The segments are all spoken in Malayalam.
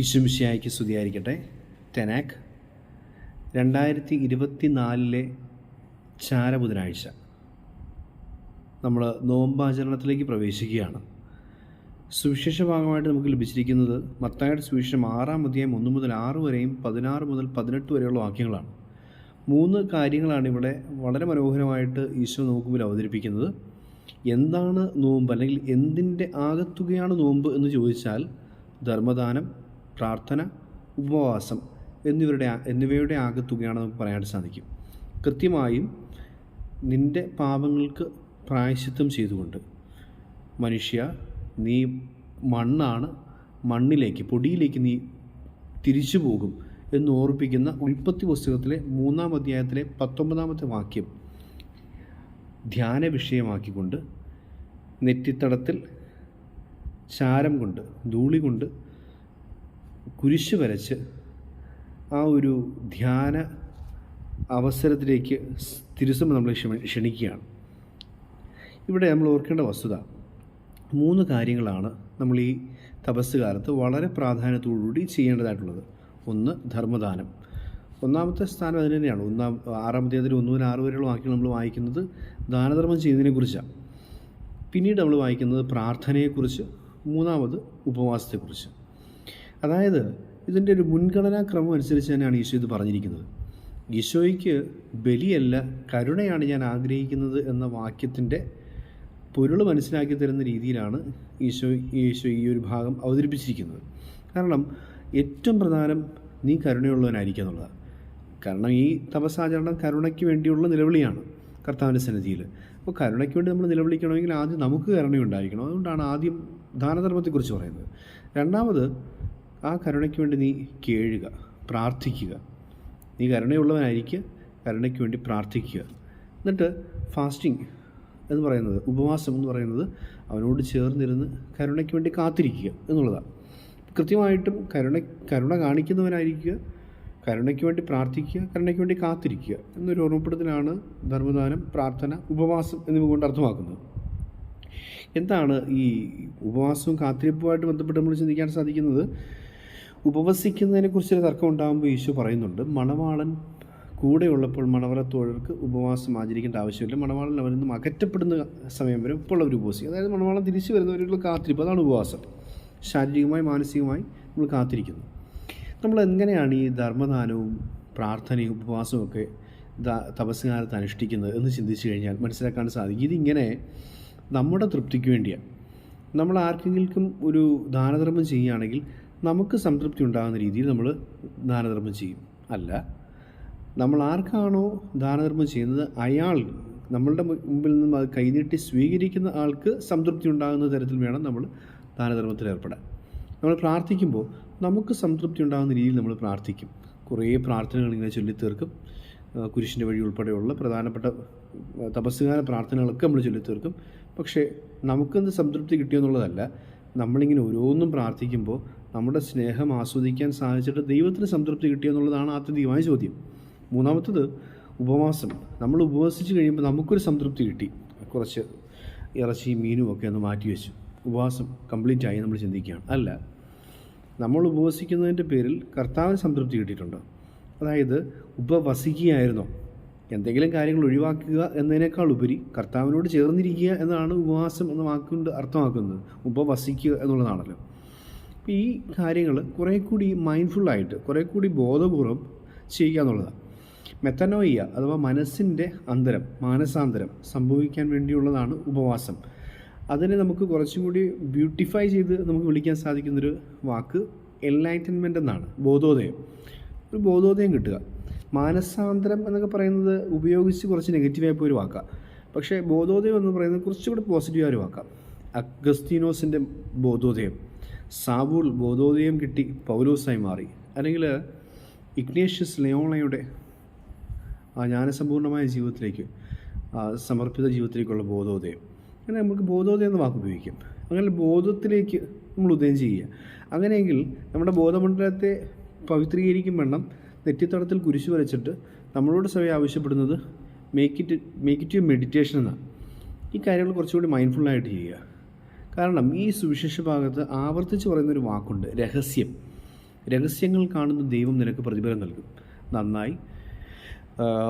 ഈശ്വമിശിയായിക്ക് സ്തുതിയായിരിക്കട്ടെ. ടെനാക്ക് രണ്ടായിരത്തി ഇരുപത്തി നാലിലെ ചാരബുധനാഴ്ച. നമ്മൾ നോമ്പാചരണത്തിലേക്ക് പ്രവേശിക്കുകയാണ്. സുവിശേഷ ഭാഗമായിട്ട് നമുക്ക് ലഭിച്ചിരിക്കുന്നത് മത്തായുടെ സുവിശേഷം ആറാം അധ്യായം ഒന്ന് മുതൽ ആറ് വരെയും പതിനാറ് മുതൽ പതിനെട്ട് വരെയുള്ള വാക്യങ്ങളാണ്. മൂന്ന് കാര്യങ്ങളാണ് ഇവിടെ വളരെ മനോഹരമായിട്ട് ഈശോ നമുക്ക് മുമ്പിൽ അവതരിപ്പിക്കുന്നത്. എന്താണ് നോമ്പ്? അല്ലെങ്കിൽ എന്തിന്റെ ആകത്തുകയാണ് നോമ്പ് എന്ന് ചോദിച്ചാൽ ധർമ്മദാനം പ്രാർത്ഥന ഉപവാസം എന്നിവരുടെ എന്നിവയുടെ ആകത്തുകയാണ് നമുക്ക് പറയാനായിട്ട് സാധിക്കും. കൃത്യമായും നിന്റെ പാപങ്ങൾക്ക് പ്രായശ്ചിത്തം ചെയ്തുകൊണ്ട് മനുഷ്യ നീ മണ്ണാണ് മണ്ണിലേക്ക് പൊടിയിലേക്ക് നീ തിരിച്ചു പോകും എന്ന് ഓർപ്പിക്കുന്ന ഉൽപ്പത്തി പുസ്തകത്തിലെ മൂന്നാം അധ്യായത്തിലെ പത്തൊമ്പതാമത്തെ വാക്യം ധ്യാന വിഷയമാക്കിക്കൊണ്ട് നെറ്റിത്തടത്തിൽ ചാരം കൊണ്ട് ധൂളി കൊണ്ട് കുരിശ് വരച്ച് ആ ഒരു ധ്യാന അവസരത്തിലേക്ക് തിരുസഭ നമ്മൾ ക്ഷണിക്കുകയാണ്. ഇവിടെ നമ്മൾ ഓർക്കേണ്ട വസ്തുത മൂന്ന് കാര്യങ്ങളാണ് നമ്മൾ ഈ തപസ് കാലത്ത് വളരെ പ്രാധാന്യത്തോടുകൂടി ചെയ്യേണ്ടതായിട്ടുള്ളത്. ഒന്ന് ധർമ്മദാനം. ഒന്നാമത്തെ സ്ഥാനം അതിന് തന്നെയാണ്. ഒന്നാം ആറാമത്തേതിൽ ഒന്ന് മുതൽ ആറ് വരെയുള്ള വാക്യങ്ങൾ നമ്മൾ വായിക്കുന്നത് ദാനധർമ്മം ചെയ്യുന്നതിനെക്കുറിച്ചാണ്. പിന്നീട് നമ്മൾ വായിക്കുന്നത് പ്രാർത്ഥനയെക്കുറിച്ച് മൂന്നാമത് ഉപവാസത്തെക്കുറിച്ച്. അതായത് ഇതിന്റെ ഒരു മുൻഗണനാ ക്രമം അനുസരിച്ച് തന്നെയാണ് ഈശോ ഇത് പറഞ്ഞിരിക്കുന്നത്. ഈശോയ്ക്ക് ബലിയല്ല കരുണയാണ് ഞാൻ ആഗ്രഹിക്കുന്നത് എന്ന വാക്യത്തിന്റെ പൊരുൾ മനസ്സിലാക്കി തരുന്ന രീതിയിലാണ് ഈശോ ഈശോ ഈ ഒരു ഭാഗം അവതരിപ്പിച്ചിരിക്കുന്നത്. കാരണം ഏറ്റവും പ്രധാനം നീ കരുണയുള്ളവനായിരിക്കുക എന്നുള്ളതാണ്. കാരണം ഈ തപസാചരണം കരുണയ്ക്ക് വേണ്ടിയുള്ള നിലവിളിയാണ് കർത്താവിന്റെ സന്നിധിയിൽ. അപ്പോൾ കരുണയ്ക്ക് വേണ്ടി നമ്മൾ നിലവിളിക്കണമെങ്കിൽ ആദ്യം നമുക്ക് കരുണയുണ്ടായിരിക്കണം. അതുകൊണ്ടാണ് ആദ്യം ദാനധർമ്മത്തെക്കുറിച്ച് പറയുന്നത്. രണ്ടാമത് ആ കരുണയ്ക്ക് വേണ്ടി നീ കേഴുക പ്രാർത്ഥിക്കുക. നീ കരുണയുള്ളവനായിരിക്കുക കരുണയ്ക്ക് വേണ്ടി പ്രാർത്ഥിക്കുക. എന്നിട്ട് ഫാസ്റ്റിംഗ് എന്ന് പറയുന്നത് ഉപവാസം എന്ന് പറയുന്നത് അവനോട് ചേർന്നിരുന്ന് കരുണയ്ക്ക് വേണ്ടി കാത്തിരിക്കുക എന്നുള്ളതാണ്. കൃത്യമായിട്ടും കരുണ കരുണ കാണിക്കുന്നവനായിരിക്കുക കരുണയ്ക്ക് വേണ്ടി പ്രാർത്ഥിക്കുക കരുണയ്ക്ക് വേണ്ടി കാത്തിരിക്കുക എന്നൊരു ഓർമ്മപ്പെടുത്തലാണ് ധർമ്മദാനം പ്രാർത്ഥന ഉപവാസം എന്നിവ കൊണ്ട് അർത്ഥമാക്കുന്നത്. എന്താണ് ഈ ഉപവാസവും കാത്തിരിപ്പുമായിട്ട് ബന്ധപ്പെട്ട് നമ്മൾ ചിന്തിക്കാൻ സാധിക്കുന്നത്? ഉപവസിക്കുന്നതിനെക്കുറിച്ചൊരു തർക്കം ഉണ്ടാകുമ്പോൾ ഈശോ പറയുന്നുണ്ട് മണവാളൻ കൂടെയുള്ളപ്പോൾ മണവറത്തോഴർക്ക് ഉപവാസം ആചരിക്കേണ്ട ആവശ്യമില്ല. മണവാളൻ അവരിൽ നിന്നും അകറ്റപ്പെടുന്ന സമയം വരെ ഇപ്പോൾ അവർ ഉപവസിക്കും. അതായത് മണവാളൻ തിരിച്ചു വരുന്നവരുള്ള കാത്തിരിപ്പ് അതാണ് ഉപവാസം. ശാരീരികമായി മാനസികമായി നമ്മൾ കാത്തിരിക്കുന്നു. നമ്മൾ എങ്ങനെയാണ് ഈ ധർമ്മദാനവും പ്രാർത്ഥനയും ഉപവാസവും ഒക്കെ തപസ്സുകാലത്ത് അനുഷ്ഠിക്കുന്നത് എന്ന് ചിന്തിച്ചു കഴിഞ്ഞാൽ മനസ്സിലാക്കാൻ സാധിക്കും. ഇതിങ്ങനെ നമ്മുടെ തൃപ്തിക്ക് വേണ്ടിയാണ്. നമ്മൾ ആർക്കെങ്കിലും ഒരു ദാനധർമ്മം ചെയ്യുകയാണെങ്കിൽ നമുക്ക് സംതൃപ്തി ഉണ്ടാകുന്ന രീതിയിൽ നമ്മൾ ദാനധർമ്മം ചെയ്യും. അല്ല നമ്മൾ ആർക്കാണോ ദാനധർമ്മം ചെയ്യുന്നത് അയാൾ നമ്മളുടെ മുമ്പിൽ നിന്നും അത് കൈനീട്ടി സ്വീകരിക്കുന്ന ആൾക്ക് സംതൃപ്തി ഉണ്ടാകുന്ന തരത്തിൽ വേണം നമ്മൾ ദാനധർമ്മത്തിൽ ഏർപ്പെടാൻ. നമ്മൾ പ്രാർത്ഥിക്കുമ്പോൾ നമുക്ക് സംതൃപ്തി ഉണ്ടാകുന്ന രീതിയിൽ നമ്മൾ പ്രാർത്ഥിക്കും. കുറേ പ്രാർത്ഥനകൾ ഇങ്ങനെ ചൊല്ലിത്തീർക്കും. കുരിശിന്റെ വഴി ഉൾപ്പെടെയുള്ള പ്രധാനപ്പെട്ട തപസ്സുകാര പ്രാർത്ഥനകളൊക്കെ നമ്മൾ ചൊല്ലിത്തീർക്കും. പക്ഷേ നമുക്കെന്ത് സംതൃപ്തി കിട്ടിയെന്നുള്ളതല്ല നമ്മളിങ്ങനെ ഓരോന്നും പ്രാർത്ഥിക്കുമ്പോൾ നമ്മുടെ സ്നേഹം ആസ്വദിക്കാൻ സാധിച്ചിട്ട് ദൈവത്തിന് സംതൃപ്തി കിട്ടിയെന്നുള്ളതാണ് ആത്യന്തികമായ ചോദ്യം. മൂന്നാമത്തത് ഉപവാസം. നമ്മൾ ഉപവസിച്ച് കഴിയുമ്പോൾ നമുക്കൊരു സംതൃപ്തി കിട്ടി. കുറച്ച് ഇറച്ചി മീനും ഒക്കെ ഒന്ന് മാറ്റി വെച്ചു. ഉപവാസം കംപ്ലീറ്റ് ആയി നമ്മൾ ചിന്തിക്കുകയാണ്. അല്ല നമ്മൾ ഉപവസിക്കുന്നതിന്റെ പേരിൽ കർത്താവിന് സംതൃപ്തി കിട്ടിയിട്ടുണ്ട്. അതായത് ഉപവസിക്കുകയായിരുന്നോ. എന്തെങ്കിലും കാര്യങ്ങൾ ഒഴിവാക്കുക എന്നതിനേക്കാൾ ഉപരി കർത്താവിനോട് ചേർന്നിരിക്കുക എന്നതാണ് ഉപവാസം എന്ന വാക്കുകൊണ്ട് അർത്ഥമാക്കുന്നത്. ഉപവസിക്കുക എന്നുള്ളതാണല്ലോ. അപ്പോൾ ഈ കാര്യങ്ങൾ കുറേ കൂടി മൈൻഡ്ഫുള്ളായിട്ട് കുറേ കൂടി ബോധപൂർവം ചെയ്യുക എന്നുള്ളതാണ്. മെത്തനോയ്യ അഥവാ മനസ്സിന്റെ അന്തരം മാനസാന്തരം സംഭവിക്കാൻ വേണ്ടിയുള്ളതാണ് ഉപവാസം. അതിനെ നമുക്ക് കുറച്ചും കൂടി ബ്യൂട്ടിഫൈ ചെയ്ത് നമുക്ക് വിളിക്കാൻ സാധിക്കുന്നൊരു വാക്ക് എൻലൈറ്റൻമെന്റ് എന്നാണ് ബോധോദയം. ഒരു ബോധോദയം കിട്ടുക. മാനസാന്തരം എന്നൊക്കെ പറയുന്നത് ഉപയോഗിച്ച് കുറച്ച് നെഗറ്റീവായി പോയൊരു വാക്കാണ് പക്ഷേ ബോധോദയം എന്ന് പറയുന്നത് കുറച്ചുകൂടി പോസിറ്റീവായ ഒരു വാക്കാണ് അഗസ്തീനോസിന്റെ ബോധോദയം. സാവൂൾ ബോധോദയം കിട്ടി പൗലോസായി മാറി. അല്ലെങ്കിൽ ഇഗ്നേഷ്യസ് ലെയോളയുടെ ആ ജ്ഞാനസമ്പൂർണമായ ജീവിതത്തിലേക്ക് സമർപ്പിത ജീവിതത്തിലേക്കുള്ള ബോധോദയം. അങ്ങനെ നമുക്ക് ബോധോദയം എന്ന വാക്ക് ഉപയോഗിക്കാം. അങ്ങനെ ബോധത്തിലേക്ക് നമ്മൾ ഉദയം ചെയ്യുക. അങ്ങനെയെങ്കിൽ നമ്മുടെ ബോധമണ്ഡലത്തെ പവിത്രീകരിക്കും വേണം നെറ്റിത്തടത്തിൽ കുരിശു വരച്ചിട്ട് നമ്മളോട് സമയം ആവശ്യപ്പെടുന്നത് make it make it you meditation എന്നാണ്. ഈ കാര്യങ്ങൾ കുറച്ചുകൂടി മൈൻഡ്ഫുള്ളായിട്ട് ചെയ്യുക. കാരണം ഈ സുവിശേഷ ഭാഗത്ത് ആവർത്തിച്ച് പറയുന്നൊരു വാക്കുണ്ട് രഹസ്യം. രഹസ്യങ്ങൾ കാണുന്ന ദൈവം നിനക്ക് പ്രതിഫലം നൽകും. നന്നായി.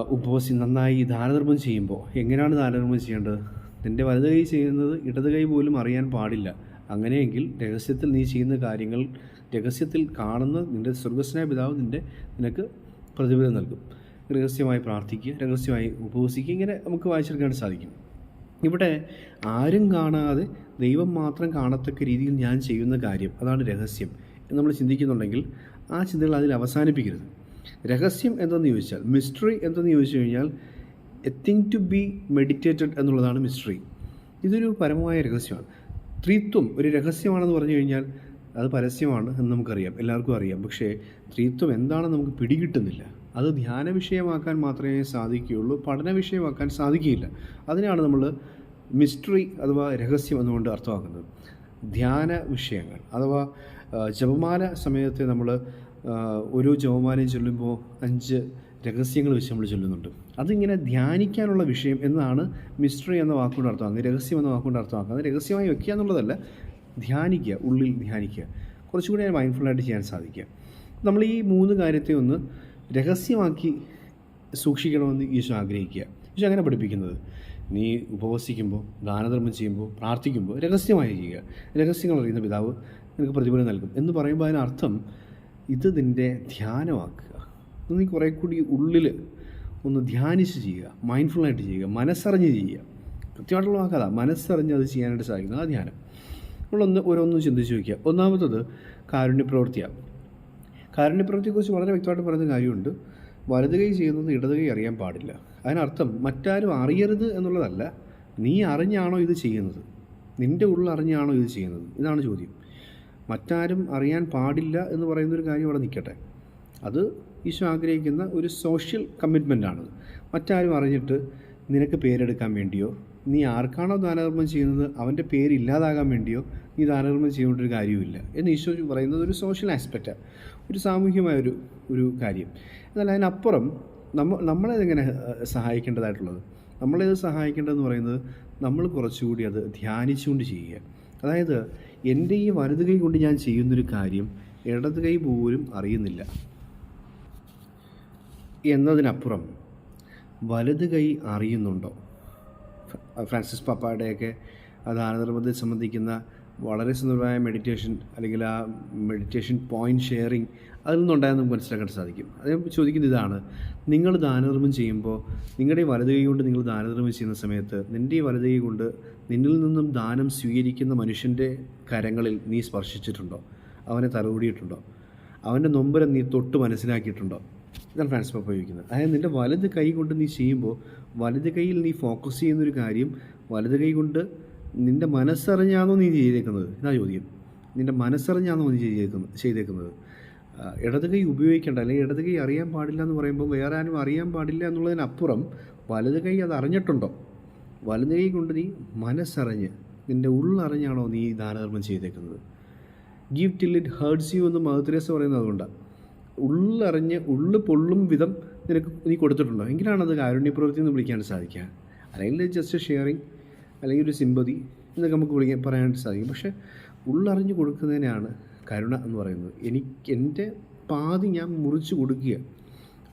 ഉപവസി നന്നായി ദാനധർമ്മം ചെയ്യുമ്പോൾ എങ്ങനെയാണ് ദാനധർമ്മം ചെയ്യേണ്ടത്? നിന്റെ വലത് കൈ ചെയ്യുന്നത് ഇടത് കൈ പോലും അറിയാൻ പാടില്ല. അങ്ങനെയെങ്കിൽ രഹസ്യത്തിൽ നീ ചെയ്യുന്ന കാര്യങ്ങൾ രഹസ്യത്തിൽ കാണുന്ന നിന്റെ സ്വർഗസ്നായ പിതാവ് നിന്റെ നിനക്ക് പ്രതിഫലം നൽകും. രഹസ്യമായി പ്രാർത്ഥിക്കുക രഹസ്യമായി ഉപവസിക്കുക ഇങ്ങനെ നമുക്ക് വായിച്ചെടുക്കാൻ സാധിക്കും. ഇവിടെ ആരും കാണാതെ ദൈവം മാത്രം കാണത്തക്ക രീതിയിൽ ഞാൻ ചെയ്യുന്ന കാര്യം അതാണ് രഹസ്യം എന്ന് നമ്മൾ ചിന്തിക്കുന്നുണ്ടെങ്കിൽ ആ ചിന്തകൾ അതിൽ അവസാനിപ്പിക്കരുത്. രഹസ്യം എന്തെന്ന് ചോദിച്ചാൽ മിസ്റ്ററി എന്തെന്ന് ചോദിച്ചു കഴിഞ്ഞാൽ a thing to be meditated എന്നുള്ളതാണ് മിസ്റ്ററി ഇതൊരു പരമമായ രഹസ്യമാണ്. ത്രിത്വം ഒരു രഹസ്യമാണെന്ന് പറഞ്ഞു കഴിഞ്ഞാൽ അത് പരസ്യമാണ് എന്ന് നമുക്കറിയാം എല്ലാവർക്കും അറിയാം. പക്ഷേ ത്രിത്വം എന്താണെന്ന് നമുക്ക് പിടികിട്ടുന്നില്ല. അത് ധ്യാന വിഷയമാക്കാൻ മാത്രമേ സാധിക്കുകയുള്ളൂ പഠന വിഷയമാക്കാൻ സാധിക്കുകയില്ല. അതിനാണ് നമ്മൾ മിസ്റ്ററി അഥവാ രഹസ്യം എന്നുകൊണ്ട് അർത്ഥമാക്കുന്നത്. ധ്യാന വിഷയങ്ങൾ അഥവാ ജപമാല സമയത്ത് നമ്മൾ ഓരോ ജപമാലയും ചൊല്ലുമ്പോൾ അഞ്ച് രഹസ്യങ്ങൾ വെച്ച് നമ്മൾ ചൊല്ലുന്നുണ്ട്. അതിങ്ങനെ ധ്യാനിക്കാനുള്ള വിഷയം എന്നാണ് മിസ്റ്ററി എന്ന വാക്കുകൊണ്ട് അർത്ഥമാക്കുന്നത് രഹസ്യം എന്ന വാക്കുകൊണ്ട് അർത്ഥമാക്കുന്നത്. രഹസ്യമായി വെക്കുക എന്നുള്ളതല്ല ധ്യാനിക്കുക ഉള്ളിൽ ധ്യാനിക്കുക. കുറച്ചുകൂടി മൈൻഡ്ഫുള്ളായിട്ട് ചെയ്യാൻ സാധിക്കുക. നമ്മൾ ഈ മൂന്ന് കാര്യത്തെ ഒന്ന് രഹസ്യമാക്കി സൂക്ഷിക്കണമെന്ന് ഈശോ ആഗ്രഹിക്കുക. ഈശോ അങ്ങനെ പഠിപ്പിക്കുന്നത്? നീ ഉപവസിക്കുമ്പോൾ ദാനധർമ്മം ചെയ്യുമ്പോൾ പ്രാർത്ഥിക്കുമ്പോൾ രഹസ്യമായി ചെയ്യുക. രഹസ്യങ്ങൾ അറിയുന്ന പിതാവ് നിനക്ക് പ്രതിഫലം നൽകും. എന്ന് പറയുമ്പോൾ അതിനർത്ഥം ഇത് നിന്റെ ധ്യാനമാക്കുക. നീ കുറേ കൂടി ഉള്ളിൽ ഒന്ന് ധ്യാനിച്ച് ചെയ്യുക. മൈൻഡ്ഫുള്ളായിട്ട് ചെയ്യുക. മനസ്സറിഞ്ഞ് ചെയ്യുക. കൃത്യമായിട്ടുള്ള വാക്കതാ മനസ്സറിഞ്ഞ് അത് ചെയ്യാനായിട്ട് സാധിക്കുന്നത് ആ ധ്യാനം. നമ്മളൊന്ന് ഓരോന്നും ചിന്തിച്ച് വയ്ക്കുക ഒന്നാമത്തത് കാരുണ്യപ്രവൃത്തിയാണ്. കാരുണ്യപ്രവൃത്തിയെക്കുറിച്ച് വളരെ വ്യക്തമായിട്ട് പറയുന്ന കാര്യമുണ്ട്. വലത് കൈ ചെയ്യുന്നത് ഇടത് കൈ അറിയാൻ പാടില്ല. അതിനർത്ഥം മറ്റാരും അറിയരുത് എന്നുള്ളതല്ല നീ അറിഞ്ഞാണോ ഇത് ചെയ്യുന്നത്? നിന്റെ ഉള്ളിൽ അറിഞ്ഞാണോ ഇത് ചെയ്യുന്നത്? ഇതാണ് ചോദ്യം. മറ്റാരും അറിയാൻ പാടില്ല എന്ന് പറയുന്നൊരു കാര്യം അവിടെ നിൽക്കട്ടെ. അത് ഈശോ ആഗ്രഹിക്കുന്ന ഒരു സോഷ്യൽ കമ്മിറ്റ്മെന്റാണത് മറ്റാരും അറിഞ്ഞിട്ട് നിനക്ക് പേരെടുക്കാൻ വേണ്ടിയോ നീ ആർക്കാണോ ദാനധർമ്മം ചെയ്യുന്നത് അവന്റെ പേര് ഇല്ലാതാകാൻ വേണ്ടിയോ നീ ദാനധർമ്മം ചെയ്യേണ്ട ഒരു കാര്യവുമില്ല എന്ന് ഈശോ പറയുന്നത് ഒരു സോഷ്യൽ ആസ്പെക്റ്റാണ്. ഒരു സാമൂഹ്യമായ ഒരു കാര്യം. എന്നാൽ അതിനപ്പുറം നമ്മ നമ്മളതെങ്ങനെ സഹായിക്കേണ്ടതായിട്ടുള്ളത്? നമ്മളത് സഹായിക്കേണ്ടതെന്ന് പറയുന്നത് നമ്മൾ കുറച്ചുകൂടി അത് ധ്യാനിച്ചുകൊണ്ട് ചെയ്യുക. അതായത് എന്റെ ഈ വലത് കൈ കൊണ്ട് ഞാൻ ചെയ്യുന്നൊരു കാര്യം ഇടത് കൈ പോലും അറിയുന്നില്ല. എന്നതിനപ്പുറം വലത് കൈ അറിയുന്നുണ്ടോ? ഫ്രാൻസിസ് പാപ്പായുടെയൊക്കെ ദാനധർമ്മത്തെ സംബന്ധിക്കുന്ന വളരെ സുന്ദരമായ മെഡിറ്റേഷൻ അല്ലെങ്കിൽ ആ മെഡിറ്റേഷൻ പോയിന്റ് ഷെയറിങ് അതിൽ നിന്നുണ്ടായാൽ നമുക്ക് മനസ്സിലാക്കാൻ സാധിക്കും. അദ്ദേഹം ചോദിക്കുന്നത് ഇതാണ്. നിങ്ങൾ ദാനധർമ്മം ചെയ്യുമ്പോൾ നിങ്ങളുടെ വലത് കൈ കൊണ്ട് നിങ്ങൾ ദാനധർമ്മം ചെയ്യുന്ന സമയത്ത് നിന്റെ ഈ വലതു കൈ കൊണ്ട് നിന്നിൽ നിന്നും ദാനം സ്വീകരിക്കുന്ന മനുഷ്യന്റെ കരങ്ങളിൽ നീ സ്പർശിച്ചിട്ടുണ്ടോ? അവനെ തലോടിയിട്ടുണ്ടോ? അവന്റെ നൊമ്പരം നീ തൊട്ട് മനസ്സിലാക്കിയിട്ടുണ്ടോ? ഇതാണ് ഫ്രാൻസ് പപ്പ ചോദിക്കുന്നത്. അതായത് നിന്റെ വലത് കൈ കൊണ്ട് നീ ചെയ്യുമ്പോൾ വലത് കൈയിൽ നീ ഫോക്കസ് ചെയ്യുന്നൊരു കാര്യം വലത് കൈ കൊണ്ട് നിന്റെ മനസ്സറിഞ്ഞാണോ നീ ചെയ്തേക്കുന്നത്? എന്നാ ചോദ്യം. നിന്റെ മനസ്സറിഞ്ഞാണോ നീ ചെയ്തേക്കുന്നത്? ചെയ്തേക്കുന്നത്. ഇടത് കൈ ഉപയോഗിക്കേണ്ട. അല്ലെങ്കിൽ ഇടത് കൈ അറിയാൻ പാടില്ല എന്ന് പറയുമ്പോൾ വേറെ ആരും അറിയാൻ പാടില്ല എന്നുള്ളതിനപ്പുറം വലത് കൈ അത് അറിഞ്ഞിട്ടുണ്ടോ? വലത് കൈ കൊണ്ട് നീ മനസ്സറിഞ്ഞ് നിന്റെ ഉള്ളറിഞ്ഞാണോ നീ ദാനധർമ്മം ചെയ്തേക്കുന്നത്? Give till it hurts you എന്ന് മഹത്രേസ് പറയുന്നത് അതുകൊണ്ടാണ് ഉള്ളറിഞ്ഞ് ഉള്ളു പൊള്ളും വിധം നിനക്ക് നീ കൊടുത്തിട്ടുണ്ടോ? എങ്കിലാണ് അത് കാരുണ്യപ്രവൃത്തി എന്ന് വിളിക്കാൻ സാധിക്കുക. അല്ലെങ്കിൽ ജസ്റ്റ് ഷെയറിങ് അല്ലെങ്കിൽ ഒരു സിമ്പതി എന്നൊക്കെ നമുക്ക് വിളിക്കാൻ പറയാനായിട്ട് സാധിക്കും. പക്ഷേ ഉള്ളറിഞ്ഞു കൊടുക്കുന്നതിനാണ് കരുണ എന്ന് പറയുന്നത്. എനിക്ക് എന്റെ പാതി ഞാൻ മുറിച്ച് കൊടുക്കുക.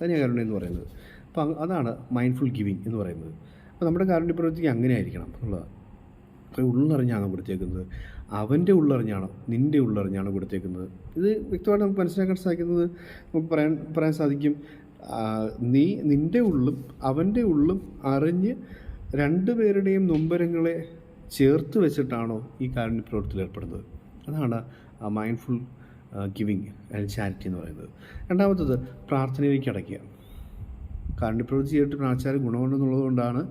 അതിനാണ് കരുണ എന്ന് പറയുന്നത്. അപ്പോൾ അതാണ് മൈൻഡ്ഫുൾ ഗിവിങ് എന്ന് പറയുന്നത്. അപ്പോൾ നമ്മുടെ കാരുണ്യപ്രവൃത്തിക്ക് അങ്ങനെ ആയിരിക്കണം എന്നുള്ളതാണ് അപ്പോൾ ഉള്ളറിഞ്ഞാണോ കൊടുത്തേക്കുന്നത്? അവന്റെ ഉള്ളറിഞ്ഞാണോ? നിന്റെ ഉള്ളറിഞ്ഞാണോ കൊടുത്തേക്കുന്നത്? ഇത് വ്യക്തമായിട്ട് നമുക്ക് മനസ്സിലാക്കാൻ സാധിക്കുന്നത് നമുക്ക് പറയാൻ പറയാൻ സാധിക്കും. നീ നിന്റെ ഉള്ളും അവന്റെ ഉള്ളും അറിഞ്ഞ് രണ്ട് പേരുടെയും നൊമ്പരങ്ങളെ ചേർത്ത് വെച്ചിട്ടാണോ ഈ കാരുണ്യ പ്രവൃത്തിയിൽ ഏർപ്പെടുന്നത്? അതാണ് മൈൻഡ്ഫുൾ ഗിവിങ് ആൻഡ് ചാരിറ്റി എന്ന് പറയുന്നത്. രണ്ടാമത്തത് പ്രാർത്ഥനയിലേക്ക് അടയ്ക്കുക. കാരുണ്യപ്രവൃത്തി ചെയ്തിട്ട് പ്രാർത്ഥിച്ചാൽ ഗുണമുണ്ടെന്നുള്ളത് കൊണ്ടാണ്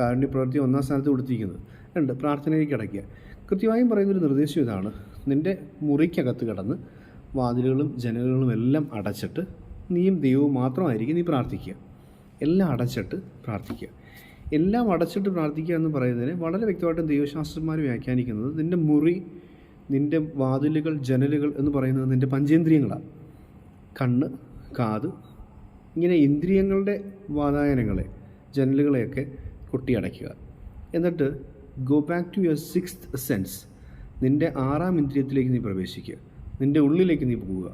കാരുണ്യപ്രവൃത്തി ഒന്നാം സ്ഥാനത്ത് കൊടുത്തിരിക്കുന്നത്. രണ്ട് പ്രാർത്ഥനയിലേക്ക് അടയ്ക്കുക. കൃത്യമായും പറയുന്നൊരു നിർദ്ദേശം ഇതാണ്. നിന്റെ മുറിക്കകത്ത് കടന്ന് വാതിലുകളും ജനലുകളും എല്ലാം അടച്ചിട്ട് നീയും ദൈവവും മാത്രമായിരിക്കും നീ പ്രാർത്ഥിക്കുക. എല്ലാം അടച്ചിട്ട് പ്രാർത്ഥിക്കുക. എല്ലാം അടച്ചിട്ട് പ്രാർത്ഥിക്കുക എന്ന് പറയുന്നതിന് വളരെ വ്യക്തമായിട്ടും ദൈവശാസ്ത്രന്മാർ വ്യാഖ്യാനിക്കുന്നത് നിന്റെ മുറി നിന്റെ വാതിലുകൾ ജനലുകൾ എന്ന് പറയുന്നത് നിന്റെ പഞ്ചേന്ദ്രിയങ്ങളാണ്. കണ്ണ് കാത് ഇങ്ങനെ ഇന്ദ്രിയങ്ങളുടെ വാതായനങ്ങളെ ജനലുകളെയൊക്കെ കൊട്ടിയടയ്ക്കുക. എന്നിട്ട് go back to your sixth sense നിന്റെ ആറാം ഇന്ദ്രിയത്തിലേക്ക് നീ പ്രവേശിക്കുക. നിന്റെ ഉള്ളിലേക്ക് നീ പോവുക.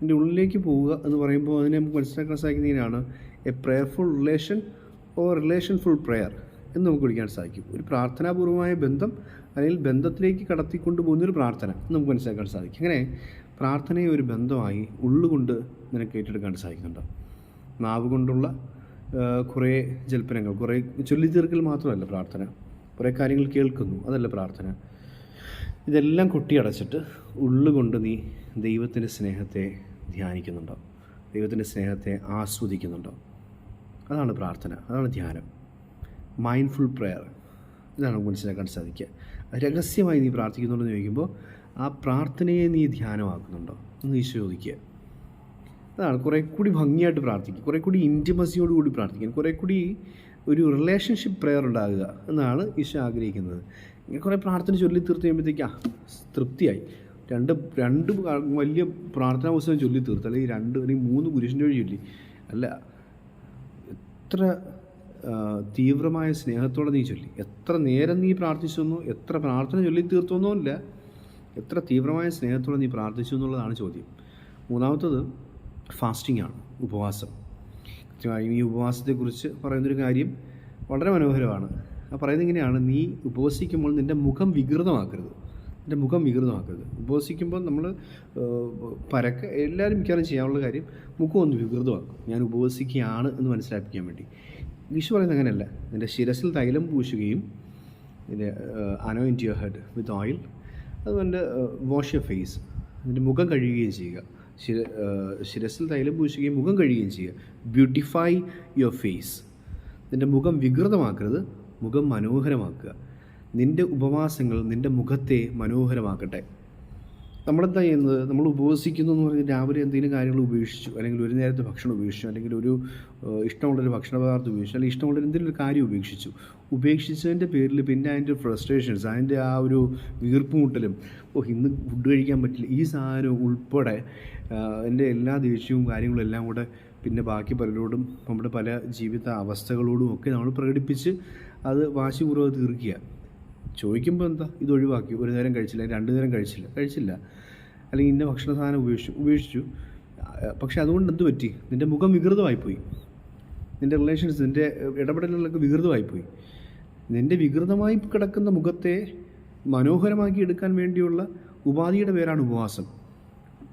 നിന്റെ ഉള്ളിലേക്ക് പോവുക എന്ന് പറയുമ്പോൾ അതിനെ നമുക്ക് മനസ്സിലാക്കാൻ സാധിക്കുന്നതിനാണ് a prayerful relation or relationful prayer എന്ന് നമുക്ക് വിളിക്കാൻ സാധിക്കും. ഒരു പ്രാർത്ഥനാപൂർവമായ ബന്ധം അല്ലെങ്കിൽ ബന്ധത്തിലേക്ക് കടത്തിക്കൊണ്ട് പോകുന്നൊരു പ്രാർത്ഥന നമുക്ക് മനസ്സിലാക്കാൻ സാധിക്കും. അങ്ങനെ പ്രാർത്ഥനയെ ഒരു ബന്ധമായി ഉള്ളുകൊണ്ട് നിനക്ക് ഏറ്റെടുക്കാൻ സാധിക്കുന്നുണ്ട്? നാവ് കൊണ്ടുള്ള കുറേ ജൽപ്പനങ്ങൾ കുറേ ചൊല്ലിത്തീർക്കൽ മാത്രമല്ല പ്രാർത്ഥന. കുറേ കാര്യങ്ങൾ കേൾക്കുന്നു അതല്ല പ്രാർത്ഥന. ഇതെല്ലാം കൊട്ടിയടച്ചിട്ട് ഉള്ളുകൊണ്ട് നീ ദൈവത്തിന്റെ സ്നേഹത്തെ ധ്യാനിക്കുന്നുണ്ടോ? ദൈവത്തിന്റെ സ്നേഹത്തെ ആസ്വദിക്കുന്നുണ്ടോ? അതാണ് പ്രാർത്ഥന അതാണ് ധ്യാനം. മൈൻഡ്ഫുൾ പ്രെയർ ഇതാണ് നമുക്ക് മനസ്സിലാക്കാൻ സാധിക്കുക. രഹസ്യമായി നീ പ്രാർത്ഥിക്കുന്നുണ്ടോ എന്ന് ചോദിക്കുമ്പോൾ ആ പ്രാർത്ഥനയെ നീ ധ്യാനമാക്കുന്നുണ്ടോ എന്ന് ഈശോ ചോദിക്കുക. അതാണ് കുറേ കൂടി ഭംഗിയായിട്ട് പ്രാർത്ഥിക്കുക കുറേ കൂടി ഇന്റിമസിയോട് കൂടി പ്രാർത്ഥിക്കുക കുറേ കൂടി ഒരു റിലേഷൻഷിപ്പ് പ്രെയർ ഉണ്ടാകുക എന്നാണ് ഈശോ ആഗ്രഹിക്കുന്നത്. ഇങ്ങനെ കുറേ പ്രാർത്ഥന ചൊല്ലി തീർത്ത് കഴിയുമ്പോഴത്തേക്ക് തൃപ്തിയായി. രണ്ട് രണ്ട് വലിയ പ്രാർത്ഥനാ പുസ്തകം ചൊല്ലി തീർത്ത് അല്ലെങ്കിൽ രണ്ട് അല്ലെങ്കിൽ മൂന്ന് കുരിശിന്റെ വഴി ചൊല്ലി. അല്ല എത്ര തീവ്രമായ സ്നേഹത്തോടെ നീ ചൊല്ലി. എത്ര നേരം നീ പ്രാർത്ഥിച്ചു എന്നോ എത്ര പ്രാർത്ഥന ചൊല്ലി തീർത്തൊന്നുമില്ല എത്ര തീവ്രമായ സ്നേഹത്തോടെ നീ പ്രാർത്ഥിച്ചു എന്നുള്ളതാണ് ചോദ്യം. മൂന്നാമത്തത് ഫാസ്റ്റിംഗ് ആണ് ഉപവാസം. ഈ ഉപവാസത്തെക്കുറിച്ച് പറയുന്നൊരു കാര്യം വളരെ മനോഹരമാണ്. ആ പറയുന്നത് ഇങ്ങനെയാണ് നീ ഉപവസിക്കുമ്പോൾ നിന്റെ മുഖം വികൃതമാക്കരുത്. നിന്റെ മുഖം വികൃതമാക്കരുത് ഉപവസിക്കുമ്പോൾ നമ്മൾ പരക്കെ എല്ലാവരും മിക്കവാറും ചെയ്യാനുള്ള കാര്യം മുഖം ഒന്ന് വികൃതമാക്കും. ഞാൻ ഉപവസിക്കുകയാണ് എന്ന് മനസ്സിലാക്കിക്കാൻ വേണ്ടി. ഈശോ പറയുന്നത് അങ്ങനെയല്ല. നിന്റെ ശിരസിൽ തൈലം പൂശുകയും നിന്റെ anoint your head with oil അതുകൊണ്ട് വാഷ് യുവർ ഫേസ് നിന്റെ മുഖം കഴുകുകയും ചെയ്യുക. ശിര ശിരസിൽ തൈലം പൂശുകയും മുഖം കഴുകുകയും ചെയ്യുക. ബ്യൂട്ടിഫൈ യുവർ ഫേസ് നിന്റെ മുഖം വികൃതമാക്കരുത്. മുഖം മനോഹരമാക്കുക. നിന്റെ ഉപവാസങ്ങൾ നിന്റെ മുഖത്തെ മനോഹരമാക്കട്ടെ. നമ്മളെന്താ ചെയ്യുന്നത്? നമ്മൾ ഉപവസിക്കുന്നു എന്ന് പറഞ്ഞാൽ രാവിലെ എന്തെങ്കിലും കാര്യങ്ങൾ ഉപേക്ഷിച്ചു അല്ലെങ്കിൽ ഒരു നേരത്തെ ഭക്ഷണം ഉപേക്ഷിച്ചു അല്ലെങ്കിൽ ഒരു ഇഷ്ടമുള്ളൊരു ഭക്ഷണ പദാർത്ഥം ഉപേക്ഷിച്ചു അല്ലെങ്കിൽ ഇഷ്ടമുള്ള എന്തെങ്കിലും ഒരു കാര്യം ഉപേക്ഷിച്ചു. ഉപേക്ഷിച്ചതിന്റെ പേരിൽ പിന്നെ അതിന്റെ ഫ്രസ്ട്രേഷൻസ് അതിന്റെ ആ ഒരു വീർപ്പുമുട്ടലും ഓ ഇന്ന് ഫുഡ് കഴിക്കാൻ പറ്റില്ല. ഈ സാധനം ഉൾപ്പെടെ എന്റെ എല്ലാ ദേഷ്യവും കാര്യങ്ങളും എല്ലാം കൂടെ പിന്നെ ബാക്കി പലരോടും നമ്മുടെ പല ജീവിത അവസ്ഥകളോടും ഒക്കെ നമ്മൾ പ്രകടിപ്പിച്ച് അത് വാശിപൂർവം തീർക്കുക. ചോദിക്കുമ്പോൾ എന്താ? ഇത് ഒഴിവാക്കി. ഒരു നേരം കഴിച്ചില്ല രണ്ട് നേരം കഴിച്ചില്ല. കഴിച്ചില്ല. അല്ലെങ്കിൽ ഇന്ന ഭക്ഷണ സാധനം ഉപേക്ഷിച്ചു ഉപേക്ഷിച്ചു. പക്ഷേ അതുകൊണ്ട് എന്ത് പറ്റി? നിന്റെ മുഖം വികൃതമായിപ്പോയി. നിന്റെ റിലേഷൻസ് നിന്റെ ഇടപെടലുകളൊക്കെ വികൃതമായിപ്പോയി. നിന്റെ വികൃതമായി കിടക്കുന്ന മുഖത്തെ മനോഹരമാക്കി എടുക്കാൻ വേണ്ടിയുള്ള ഉപാധിയുടെ പേരാണ് ഉപവാസം.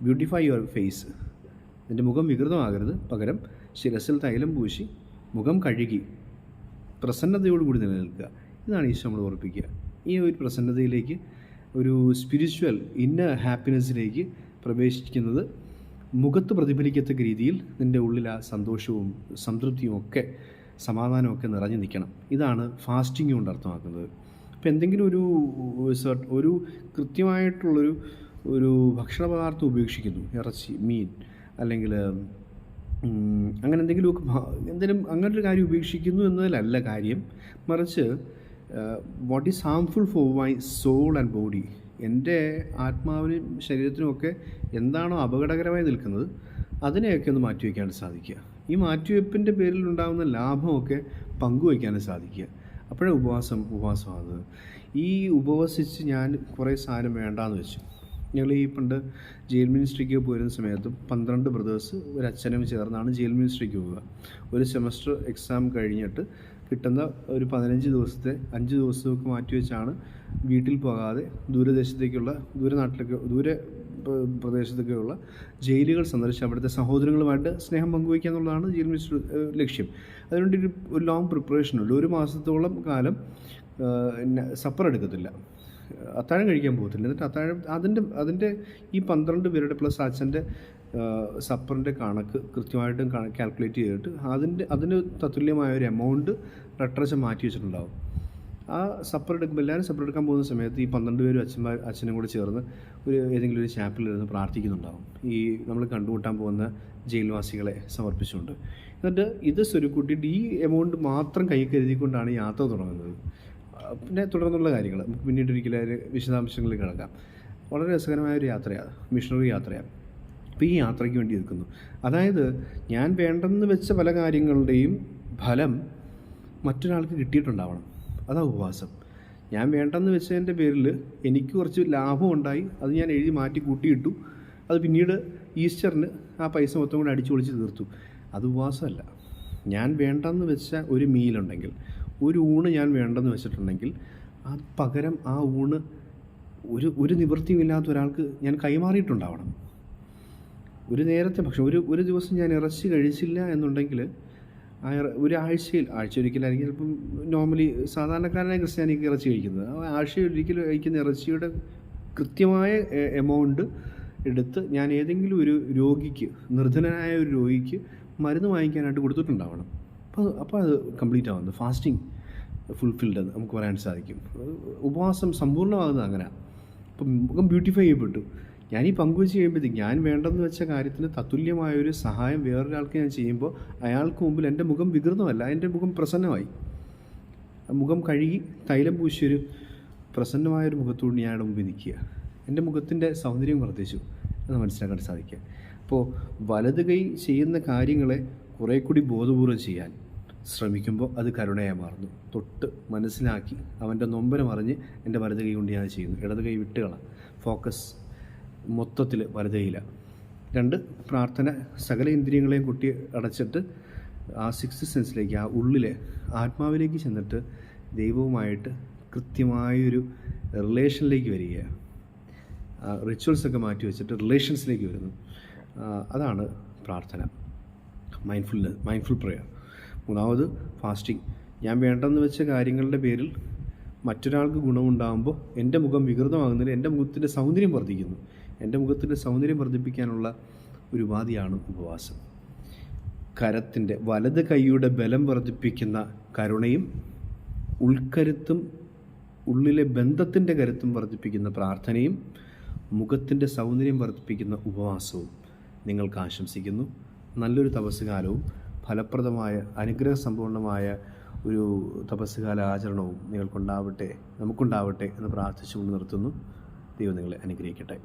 ബ്യൂട്ടിഫൈ യുവർ ഫേസ് നിന്റെ മുഖം വികൃതമാകരുത്. പകരം ശിരസിൽ തൈലം പൂശി മുഖം കഴുകി പ്രസന്നതയോടുകൂടി നിലനിൽക്കുക. ഇതാണ് ഈശോ നമ്മൾ ഓർപ്പിക്കുക. ഈ ഒരു പ്രസന്നതയിലേക്ക് ഒരു സ്പിരിച്വൽ ഇന്ന ഹാപ്പിനെസ്സിലേക്ക് പ്രവേശിക്കുന്നത് മുഖത്ത് പ്രതിഫലിക്കത്തക്ക രീതിയിൽ നിന്റെ ഉള്ളിൽ ആ സന്തോഷവും സംതൃപ്തിയും ഒക്കെ സമാധാനവും ഒക്കെ നിറഞ്ഞു നിൽക്കണം. ഇതാണ് ഫാസ്റ്റിംഗ് കൊണ്ട് അർത്ഥമാക്കുന്നത്. അപ്പോൾ എന്തെങ്കിലും ഒരു ഒരു കൃത്യമായിട്ടുള്ളൊരു ഒരു ഭക്ഷണ പദാർത്ഥം ഉപേക്ഷിക്കുന്നു. ഇറച്ചി മീൻ അല്ലെങ്കിൽ അങ്ങനെ എന്തെങ്കിലുമൊക്കെ എന്തെങ്കിലും അങ്ങനൊരു കാര്യം ഉപേക്ഷിക്കുന്നു എന്നതിലല്ല കാര്യം. മറിച്ച് what is harmful for my soul and body എന്റെ ആത്മാവിനും ശരീരത്തിനും ഒക്കെ എന്താണോ അപകടകരമായി നിൽക്കുന്നത് അതിനെയൊക്കെ ഒന്ന് മാറ്റിവെക്കാൻ സാധിക്കുക. ഈ മാറ്റിവെപ്പിന്റെ പേരിൽ ഉണ്ടാകുന്ന ലാഭമൊക്കെ പങ്കുവയ്ക്കാനും സാധിക്കുക. അപ്പോഴേ ഉപവാസം ഉപവാസമാകുന്നത്. ഈ ഉപവസിച്ച് ഞാൻ കുറേ സാധനം വേണ്ടാന്ന് വെച്ചു. ഞങ്ങൾ ഈ പണ്ട് ജയിൽ മിനിസ്ട്രിക്ക് പോരുന്ന സമയത്ത് പന്ത്രണ്ട് ബ്രദേഴ്സ് ഒരു അച്ഛനും ചേർന്നാണ് ജയിൽ മിനിസ്ട്രിക്ക് പോവുക. ഒരു സെമസ്റ്റർ എക്സാം കഴിഞ്ഞിട്ട് കിട്ടുന്ന ഒരു പതിനഞ്ച് ദിവസത്തെ അഞ്ച് ദിവസമൊക്കെ മാറ്റി വെച്ചാണ് വീട്ടിൽ പോകാതെ ദൂരദേശത്തേക്കുള്ള ദൂരനാട്ടിലേക്ക് ദൂരെ പ്ര- പ്രദേശത്തൊക്കെയുള്ള ജയിലുകൾ സന്ദർശിച്ച് അവിടുത്തെ സഹോദരങ്ങളുമായിട്ട് സ്നേഹം പങ്കുവയ്ക്കുക എന്നുള്ളതാണ് ജയിൽ മിനിസ്റ്റർ ലക്ഷ്യം. അതിനുവേണ്ടി ഒരു ലോങ് പ്രിപ്പറേഷൻ ഉണ്ട്. ഒരു മാസത്തോളം കാലം സപ്പർ എടുക്കത്തില്ല. അത്താഴം കഴിക്കാൻ പോകത്തില്ല. എന്നിട്ട് അത്താഴം അതിന്റെ അതിന്റെ ഈ പന്ത്രണ്ട് പേരുടെ പ്ലസ് അച്ഛന്റെ സപ്പറിന്റെ കണക്ക് കൃത്യമായിട്ടും കാൽക്കുലേറ്റ് ചെയ്തിട്ട് അതിന്റെ അതിന് തത്തുല്യമായ ഒരു എമൗണ്ട് റെട്രസ് മാറ്റി വെച്ചിട്ടുണ്ടാവും. ആ സപ്പർ എടുക്കുമ്പോൾ എല്ലാവരും സപ്പർ എടുക്കാൻ പോകുന്ന സമയത്ത് ഈ പന്ത്രണ്ട് പേരും അച്ഛന്മാർ അച്ഛനും കൂടെ ചേർന്ന് ഒരു ഏതെങ്കിലും ഒരു ചാപ്പിലിരുന്ന് പ്രാർത്ഥിക്കുന്നുണ്ടാവും. ഈ നമ്മൾ കണ്ടുമുട്ടാൻ പോകുന്ന ജയിൽവാസികളെ സമർപ്പിച്ചുകൊണ്ട്. എന്നിട്ട് ഇത് സ്വരുക്കൂട്ടിയിട്ട് ഈ എമൗണ്ട് മാത്രം കൈ കരുതിക്കൊണ്ടാണ് യാത്ര തുടങ്ങുന്നത്. പിന്നെ തുടർന്നുള്ള കാര്യങ്ങൾ. നമുക്ക് പിന്നീട് ഒരിക്കലും വിശദാംശങ്ങളിൽ കിടക്കാം. വളരെ രസകരമായ ഒരു യാത്രയാണ് മിഷണറി യാത്രയാണ്. അപ്പോൾ ഈ യാത്രയ്ക്ക് വേണ്ടി നിൽക്കുന്നു. അതായത് ഞാൻ വേണ്ടെന്ന് വെച്ച പല കാര്യങ്ങളുടെയും ഫലം മറ്റൊരാൾക്ക് കിട്ടിയിട്ടുണ്ടാവണം. അതാ ഉപവാസം. ഞാൻ വേണ്ടെന്ന് വെച്ചതിന്റെ പേരിൽ എനിക്ക് കുറച്ച് ലാഭം ഉണ്ടായി. അത് ഞാൻ എഴുതി മാറ്റി കൂട്ടിയിട്ടു. അത് പിന്നീട് ഈസ്റ്ററിന് ആ പൈസ മൊത്തം കൂടെ അടിച്ചു പൊളിച്ച് തീർത്തു. അത് ഉപവാസമല്ല. ഞാൻ വേണ്ടെന്ന് വെച്ച ഒരു മീലുണ്ടെങ്കിൽ ഒരു ഊണ് ഞാൻ വേണ്ടെന്ന് വെച്ചിട്ടുണ്ടെങ്കിൽ ആ പകരം ആ ഊണ് ഒരു ഒരു നിവൃത്തിയുമില്ലാത്ത ഒരാൾക്ക് ഞാൻ കൈമാറിയിട്ടുണ്ടാവണം. ഒരു നേരത്തെ ഭക്ഷണം ഒരു ഒരു ദിവസം ഞാൻ ഇറച്ചി കഴിച്ചില്ല എന്നുണ്ടെങ്കിൽ ആ ഇറ- ഒരാഴ്ചയിൽ ആഴ്ച ഒരിക്കലായിരിക്കും ചിലപ്പം നോർമലി സാധാരണക്കാരനായ ക്രിസ്ത്യാനിക്ക് ഇറച്ചി കഴിക്കുന്നത്. ആഴ്ചയിൽ ഒരിക്കൽ കഴിക്കുന്ന ഇറച്ചിയുടെ കൃത്യമായ എമൗണ്ട് എടുത്ത് ഞാൻ ഏതെങ്കിലും ഒരു രോഗിക്ക് നിർധനനായ ഒരു രോഗിക്ക് മരുന്ന് വാങ്ങിക്കാനായിട്ട് കൊടുത്തിട്ടുണ്ടാവണം. അപ്പോൾ അപ്പോൾ അത് കംപ്ലീറ്റ് ആവുന്നത് ഫാസ്റ്റിംഗ് ഫുൾഫിൽഡ് നമുക്ക് പറയാൻ സാധിക്കും. ഉപവാസം സമ്പൂർണമാകുന്നത് അങ്ങനെ അപ്പം ബ്യൂട്ടിഫൈ ചെയ്യപ്പെട്ടു. ഞാൻ ഈ പങ്കുവച്ച് കഴിയുമ്പോഴത്തേക്ക് ഞാൻ വേണ്ടെന്ന് വെച്ച കാര്യത്തിന് തത്തുല്യമായ ഒരു സഹായം വേറൊരാൾക്ക് ഞാൻ ചെയ്യുമ്പോൾ അയാൾക്ക് മുമ്പിൽ എന്റെ മുഖം വികൃതമല്ല എന്റെ മുഖം പ്രസന്നമായി. മുഖം കഴുകി തൈലം പൂശിയൊരു പ്രസന്നമായൊരു മുഖത്തോട് ഞാൻ അയാളുടെ മുമ്പിൽ നിൽക്കുക. എന്റെ മുഖത്തിന്റെ സൗന്ദര്യം വർദ്ധിച്ചു. എന്ന് മനസ്സിലാക്കാൻ സാധിക്കുക. അപ്പോൾ വലത് കൈ ചെയ്യുന്ന കാര്യങ്ങളെ കുറേ കൂടി ബോധപൂർവം ചെയ്യാൻ ശ്രമിക്കുമ്പോൾ അത് കരുണയായി മാറുന്നു. തൊട്ട് മനസ്സിലാക്കി അവന്റെ നൊമ്പരം അറിഞ്ഞ് എന്റെ വലത് കൈ കൊണ്ട് ഞാൻ ചെയ്യുന്നു. ഇടത് കൈ വിട്ടുകള. ഫോക്കസ്. മൊത്തത്തിൽ വലത് രണ്ട് പ്രാർത്ഥന സകല ഇന്ദ്രിയങ്ങളെയും കുട്ടി അടച്ചിട്ട് ആ സിക്സ് സെൻസിലേക്ക് ആ ഉള്ളിലെ ആത്മാവിലേക്ക് ചെന്നിട്ട് ദൈവവുമായിട്ട് കൃത്യമായൊരു റിലേഷനിലേക്ക് വരികയാണ് റിച്വൽസൊക്കെ മാറ്റി വെച്ചിട്ട് റിലേഷൻസിലേക്ക് വരുന്നു. അതാണ് പ്രാർത്ഥന. മൈൻഡ്ഫുൾനെസ് മൈൻഡ്ഫുൾ പ്രെയർ മൂന്നാമത് ഫാസ്റ്റിംഗ് ഞാൻ വേണ്ടെന്ന് വെച്ച കാര്യങ്ങളുടെ പേരിൽ മറ്റൊരാൾക്ക് ഗുണമുണ്ടാകുമ്പോൾ എന്റെ മുഖം വികൃതമാകുന്നതിന് എന്റെ മുഖത്തിന്റെ സൗന്ദര്യം വർദ്ധിക്കുന്നു. എന്റെ മുഖത്തിന്റെ സൗന്ദര്യം വർദ്ധിപ്പിക്കാനുള്ള ഒരു ഉപാധിയാണ് ഉപവാസം. കരത്തിന്റെ വലത് കൈയുടെ ബലം വർദ്ധിപ്പിക്കുന്ന കരുണയും ഉൾക്കരുത്തും ഉള്ളിലെ ബന്ധത്തിന്റെ കരുത്തും വർദ്ധിപ്പിക്കുന്ന പ്രാർത്ഥനയും മുഖത്തിന്റെ സൗന്ദര്യം വർദ്ധിപ്പിക്കുന്ന ഉപവാസവും നിങ്ങൾക്ക് ആശംസിക്കുന്നു. നല്ലൊരു തപസ്സുകാലവും ഫലപ്രദമായ അനുഗ്രഹസമ്പൂർണമായ ഒരു തപസ്സുകാല ആചരണവും നിങ്ങൾക്കുണ്ടാവട്ടെ നമുക്കുണ്ടാവട്ടെ എന്ന് പ്രാർത്ഥിച്ചുകൊണ്ട് നിർത്തുന്നു. ദൈവം നിങ്ങളെ അനുഗ്രഹിക്കട്ടെ.